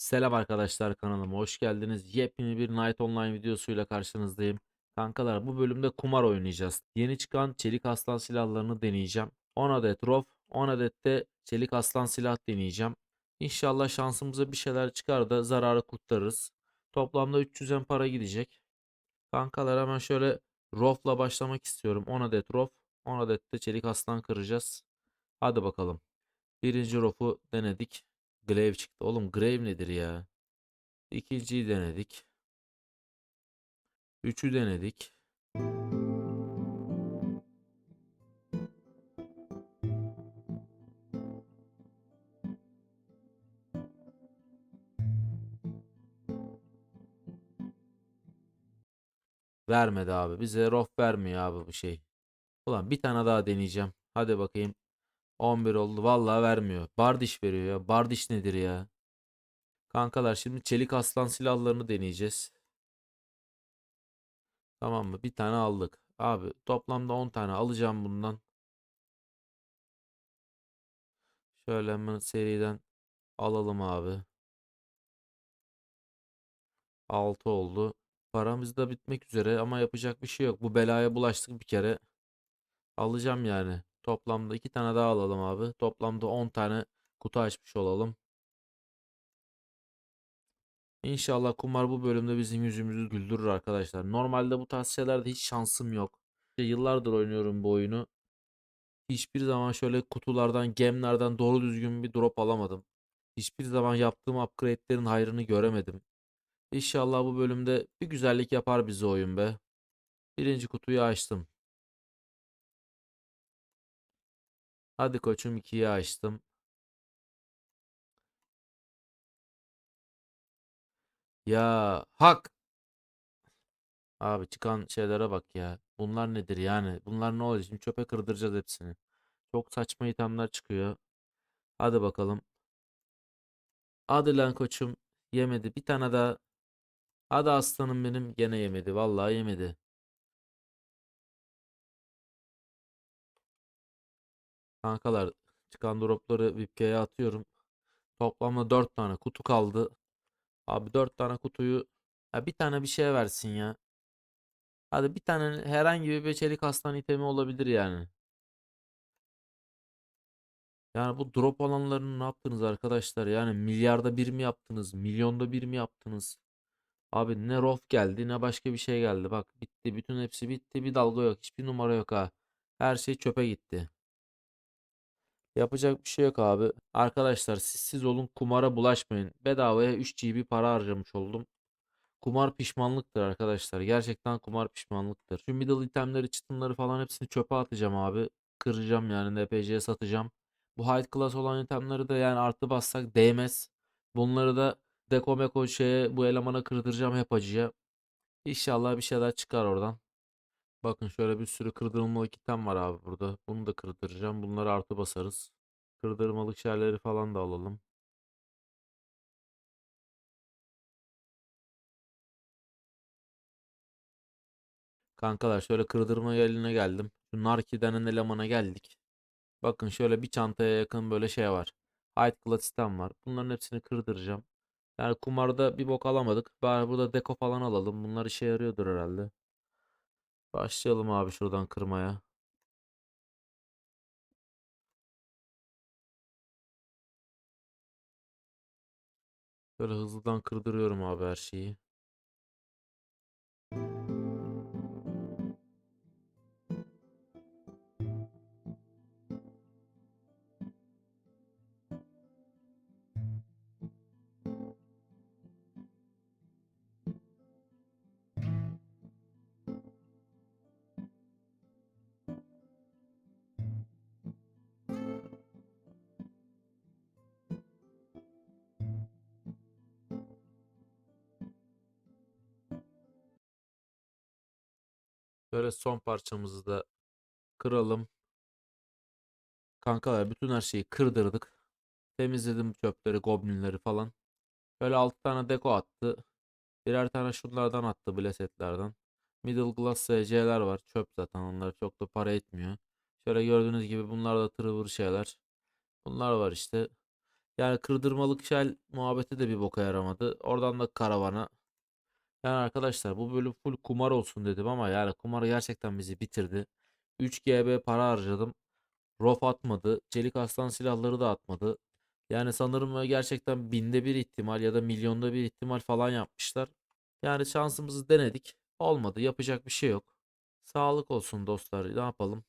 Selam arkadaşlar kanalıma hoş geldiniz. Yepyeni bir Night Online videosuyla karşınızdayım. Kankalar bu bölümde kumar oynayacağız. Yeni çıkan çelik aslan silahlarını deneyeceğim. 10 adet ROF, 10 adet de çelik aslan silah deneyeceğim. İnşallah şansımıza bir şeyler çıkar da zararı kurtarırız. Toplamda 300'en para gidecek. Kankalar hemen şöyle ROF'la başlamak istiyorum. 10 adet ROF, 10 adet de çelik aslan kıracağız. Hadi bakalım. Birinci ROF'u denedik. Glaive çıktı. Oğlum Glaive nedir ya? İkinciyi denedik. Üçü denedik. Vermedi abi. Bize rof vermiyor abi bu şey. Ulan bir tane daha deneyeceğim. Hadi bakayım. 11 oldu. Vallahi vermiyor. Bardiş veriyor ya. Bardiş nedir ya? Kankalar şimdi çelik aslan silahlarını deneyeceğiz. Tamam mı? Bir tane aldık. Abi toplamda 10 tane alacağım bundan. Şöyle hemen seriden alalım abi. 6 oldu. Paramız da bitmek üzere ama yapacak bir şey yok. Bu belaya bulaştık bir kere. Alacağım yani. Toplamda 2 tane daha alalım abi. Toplamda 10 tane kutu açmış olalım. İnşallah kumar bu bölümde bizim yüzümüzü güldürür arkadaşlar. Normalde bu tarz şeylerde hiç şansım yok. Yıllardır oynuyorum bu oyunu. Hiçbir zaman şöyle kutulardan, gemlerden doğru düzgün bir drop alamadım. Hiçbir zaman yaptığım upgrade'lerin hayrını göremedim. İnşallah bu bölümde bir güzellik yapar bize oyun be. Birinci kutuyu açtım. Hadi koçum ikiyi açtım. Ya hak. Abi çıkan şeylere bak ya. Bunlar nedir yani? Bunlar ne olacak? Şimdi çöpe kırdıracağız hepsini. Çok saçma itemler çıkıyor. Hadi bakalım. Hadi lan koçum. Yemedi. Bir tane daha. Hadi aslanım benim. Gene yemedi. Vallahi yemedi. Kankalar çıkan dropları VIP'ye atıyorum. Toplamda 4 tane kutu kaldı. Abi 4 tane kutuyu ya bir tane bir şey versin ya. Hadi bir tane herhangi bir çelik aslan itemi olabilir yani. Yani bu drop alanlarını ne yaptınız arkadaşlar? Yani milyarda bir mi yaptınız? Milyonda bir mi yaptınız? Abi ne rof geldi ne başka bir şey geldi. Bak bitti. Bütün hepsi bitti. Bir dalga yok. Hiçbir numara yok ha. Her şey çöpe gitti. Yapacak bir şey yok abi. Arkadaşlar siz siz olun kumara bulaşmayın. Bedavaya 3 GB para harcamış oldum. Kumar pişmanlıktır arkadaşlar. Gerçekten kumar pişmanlıktır. Şu middle itemleri, çıtımları falan hepsini çöpe atacağım abi. Kıracağım yani NPC'ye satacağım. Bu high class olan itemleri de yani artı bassak değmez. Bunları da deko meko şeye bu elemana kırdıracağım hep acıya. İnşallah bir şeyler çıkar oradan. Bakın şöyle bir sürü kırdırılmalık item var abi burada. Bunu da kırdıracağım. Bunları artı basarız. Kırdırmalık şeyleri falan da alalım. Kankalar şöyle kırdırma yerine geldim. Şu Narki denen elemana geldik. Bakın şöyle bir çantaya yakın böyle şey var. Height Class sistem var. Bunların hepsini kırdıracağım. Yani kumarda bir bok alamadık. Bari burada deko falan alalım. Bunlar işe yarıyordur herhalde. Başlayalım abi şuradan kırmaya. Böyle hızlıdan kırdırıyorum abi her şeyi. Böyle son parçamızı da kıralım. Kankalar bütün her şeyi kırdırdık. Temizledim çöpleri, goblinleri falan. Böyle 6 tane deko attı. Birer tane şunlardan attı blasetlerden. Middle glass SC'ler var. Çöp zaten onlar çok da para etmiyor. Şöyle gördüğünüz gibi bunlar da tırıvır şeyler. Bunlar var işte. Yani kırdırmalık şel muhabbeti de bir boka yaramadı. Oradan da karavana. Yani arkadaşlar bu bölüm full kumar olsun dedim ama yani kumar gerçekten bizi bitirdi. 3 GB para harcadım. Rof atmadı. Çelik aslan silahları da atmadı. Yani sanırım gerçekten binde bir ihtimal ya da milyonda bir ihtimal falan yapmışlar. Yani şansımızı denedik. Olmadı. Yapacak bir şey yok. Sağlık olsun dostlar. Ne yapalım?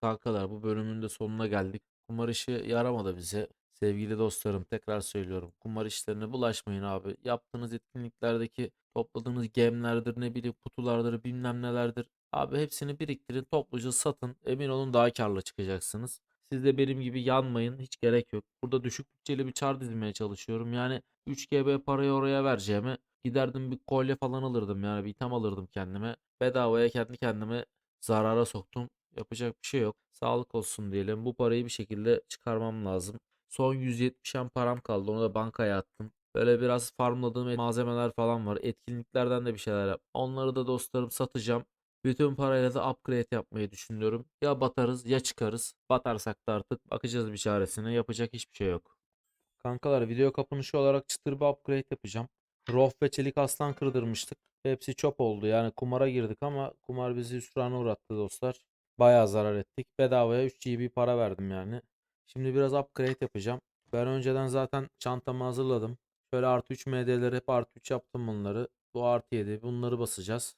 Kankalar bu bölümün de sonuna geldik. Kumar işi yaramadı bize. Sevgili dostlarım tekrar söylüyorum. Kumar işlerine bulaşmayın abi. Yaptığınız etkinliklerdeki topladığınız gemlerdir ne bileyim kutulardır bilmem nelerdir. Abi hepsini biriktirin topluca satın. Emin olun daha karlı çıkacaksınız. Siz de benim gibi yanmayın. Hiç gerek yok. Burada düşük bütçeli bir çar dizmeye çalışıyorum. Yani 3 GB parayı oraya vereceğime giderdim bir kolye falan alırdım. Yani bir item alırdım kendime. Bedavaya kendi kendime zarara soktum. Yapacak bir şey yok. Sağlık olsun diyelim. Bu parayı bir şekilde çıkarmam lazım. Son 170'en param kaldı. Onu da bankaya attım. Böyle biraz farmladığım malzemeler falan var. Etkinliklerden de bir şeyler yap. Onları da dostlarım satacağım. Bütün parayla da upgrade yapmayı düşünüyorum. Ya batarız ya çıkarız. Batarsak da artık bakacağız bir çaresine. Yapacak hiçbir şey yok. Kankalar video kapanışı olarak çıtır bir upgrade yapacağım. Rof ve çelik aslan kırdırmıştık. Hepsi çöp oldu. Yani kumara girdik ama kumar bizi hüsrana uğrattı dostlar. Bayağı zarar ettik. Bedavaya 3 GB para verdim yani. Şimdi biraz upgrade yapacağım. Ben önceden zaten çantamı hazırladım. Şöyle artı 3 MD'leri hep artı 3 yaptım bunları. Bu artı 7. Bunları basacağız.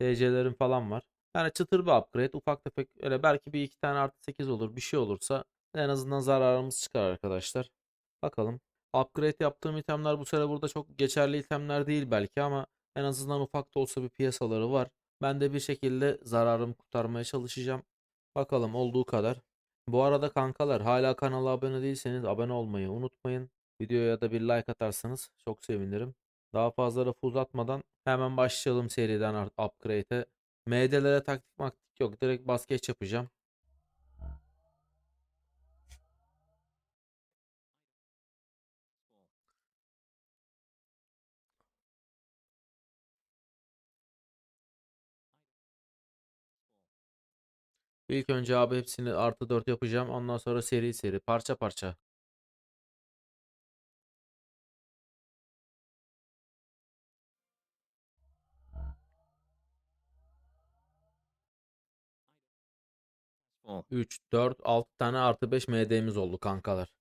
SC'lerim falan var. Yani çıtır bir upgrade. Ufak tefek öyle belki bir iki tane artı 8 olur. Bir şey olursa en azından zararımız çıkar arkadaşlar. Bakalım. Upgrade yaptığım itemler bu sene burada çok geçerli itemler değil belki ama en azından ufak da olsa bir piyasaları var. Ben de bir şekilde zararımı kurtarmaya çalışacağım. Bakalım olduğu kadar. Bu arada kankalar hala kanala abone değilseniz abone olmayı unutmayın. Videoya da bir like atarsanız çok sevinirim. Daha fazla lafı uzatmadan hemen başlayalım seriden upgrade'e. MD'lere taktik maktik yok. Direkt basket yapacağım. İlk önce abi hepsini artı 4 yapacağım. Ondan sonra seri seri parça parça. 3, 4, 6 tane artı 5 MD'miz oldu kankalar.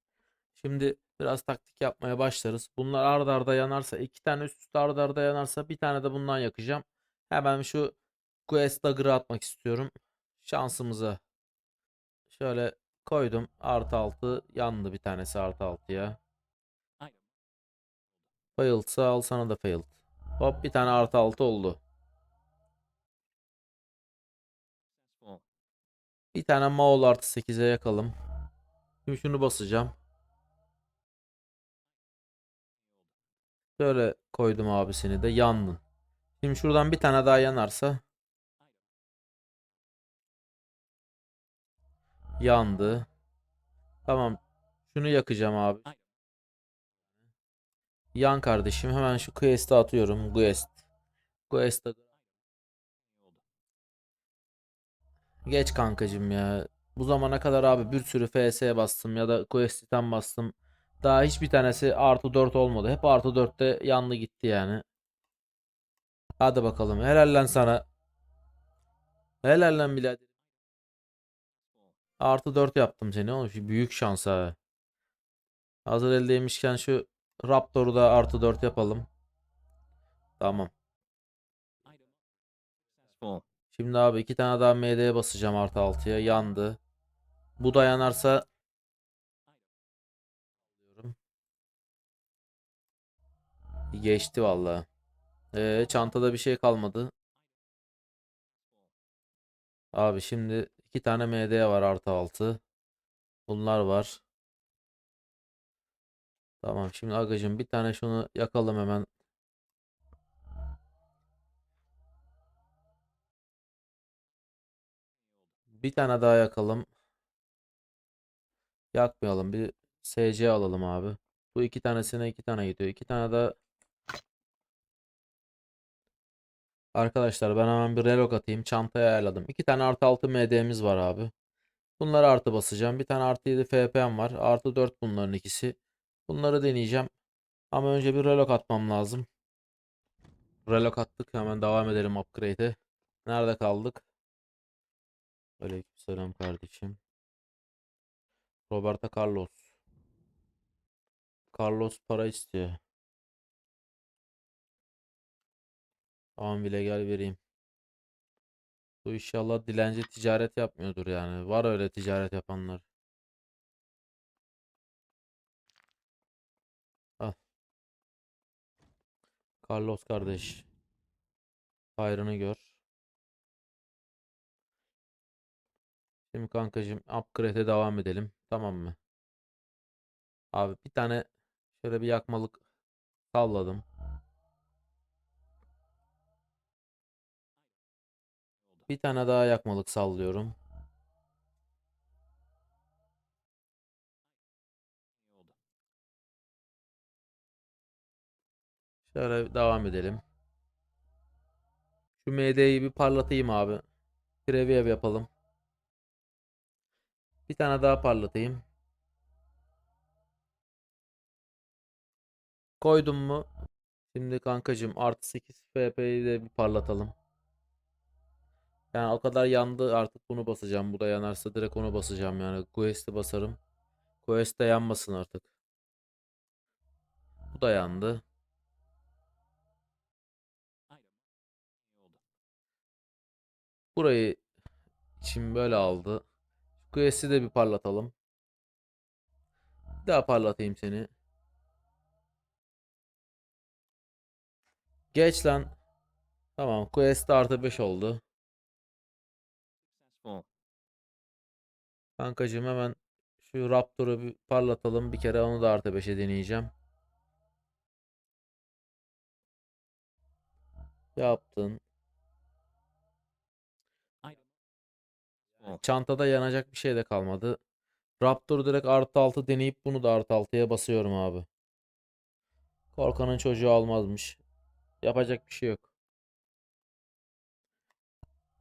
Şimdi biraz taktik yapmaya başlarız. Bunlar arda arda yanarsa, iki tane üst üste arda arda yanarsa bir tane de bundan yakacağım. Hemen şu Quest Dagger'ı atmak istiyorum. Şansımıza. Şöyle koydum. Artı 6 yandı bir tanesi artı 6'ya. Aynen. Failed'sa al sana da failed. Hop bir tane artı 6 oldu. Full. Bir tane Maul artı 8'e yakalım. Şimdi şunu basacağım. Şöyle koydum abisini de yandın. Şimdi şuradan bir tane daha yanarsa yandı. Tamam. Şunu yakacağım abi. Yan kardeşim. Hemen şu quest'i atıyorum. Quest. Quest'e geç kankacım ya. Bu zamana kadar abi bir sürü FS bastım ya da Quest'ten bastım. Daha hiçbir tanesi artı 4 olmadı. Hep artı 4'te yanlı gitti yani. Hadi bakalım. Helal lan sana. Helal lan birader. Artı 4 yaptım seni oğlum. Büyük şans ha. Hazır eldeymişken şu Raptor'u da artı 4 yapalım. Tamam. Şimdi abi iki tane daha MD'ye basacağım artı 6'ya. Yandı. Bu da yanarsa diyorum. Geçti vallahi. Ee, çantada bir şey kalmadı. Abi şimdi iki tane MD var artı 6. Bunlar var. Tamam şimdi agacım bir tane şunu yakalım hemen. Bir tane daha yakalım. Yakmayalım. Bir SC alalım abi. Bu iki tanesine iki tane gidiyor. İki tane daha Arkadaşlar ben hemen bir relog atayım. Çantaya ayarladım. İki tane artı 6 MD'miz var abi. Bunları artı basacağım. Bir tane artı 7 FP'm var. Artı 4 bunların ikisi. Bunları deneyeceğim. Ama önce bir relok atmam lazım. Relok attık. Hemen devam edelim upgrade'e. Nerede kaldık? Aleykümselam kardeşim. Roberto Carlos. Carlos para istiyor. Bile gel vereyim. Bu inşallah dilenci ticaret yapmıyordur yani. Var öyle ticaret yapanlar. Al. Carlos kardeş. Hayrını gör. Şimdi kankacığım upgrade'e devam edelim. Tamam mı? Abi bir tane şöyle bir yakmalık salladım. Bir tane daha yakmalık sallıyorum. Şöyle devam edelim. Şu MD'yi bir parlatayım abi. Preview yapalım. Bir tane daha parlatayım. Koydum mu? Şimdi kankacığım artı 8 FP'yi de bir parlatalım. Yani o kadar yandı artık bunu basacağım. Bu da yanarsa direkt onu basacağım yani. Quest'i basarım. Quest de yanmasın artık. Bu da yandı. Burayı için böyle aldı. Quest'i de bir parlatalım. Daha parlatayım seni. Geç lan. Tamam. Quest artı 5 oldu. Kankacığım hemen şu Raptor'u bir parlatalım. Bir kere onu da artı 5'e deneyeceğim. Yaptın. Item. Successful. Çantada yanacak bir şey de kalmadı. Raptor direkt artı 6 deneyip bunu da artı 6'ya basıyorum abi. Korkanın çocuğu almazmış. Yapacak bir şey yok.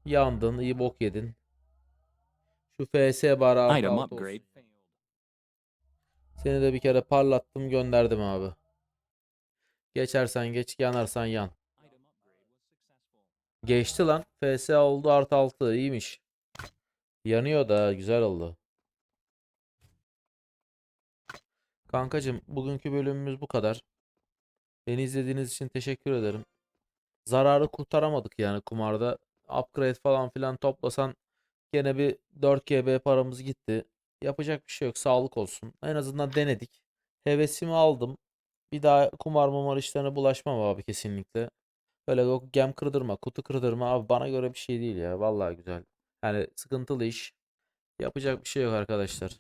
Yandın, iyi bok yedin. Şu FS bari artı Item 6 upgrade olsun. Seni de bir kere parlattım gönderdim abi. Geçersen geç, yanarsan yan. Geçti lan. FS oldu artı 6 iyiymiş. Yanıyor da güzel oldu. Kankacım bugünkü bölümümüz bu kadar. Beni izlediğiniz için teşekkür ederim. Zararı kurtaramadık yani kumarda. Upgrade falan filan toplasan gene bir 4 GB paramız gitti. Yapacak bir şey yok. Sağlık olsun. En azından denedik. Hevesimi aldım. Bir daha kumar mumar işlerine bulaşmam abi kesinlikle. Böyle gem kırdırma, kutu kırdırma abi bana göre bir şey değil ya. Vallahi güzel. Yani sıkıntılı iş. Yapacak bir şey yok arkadaşlar.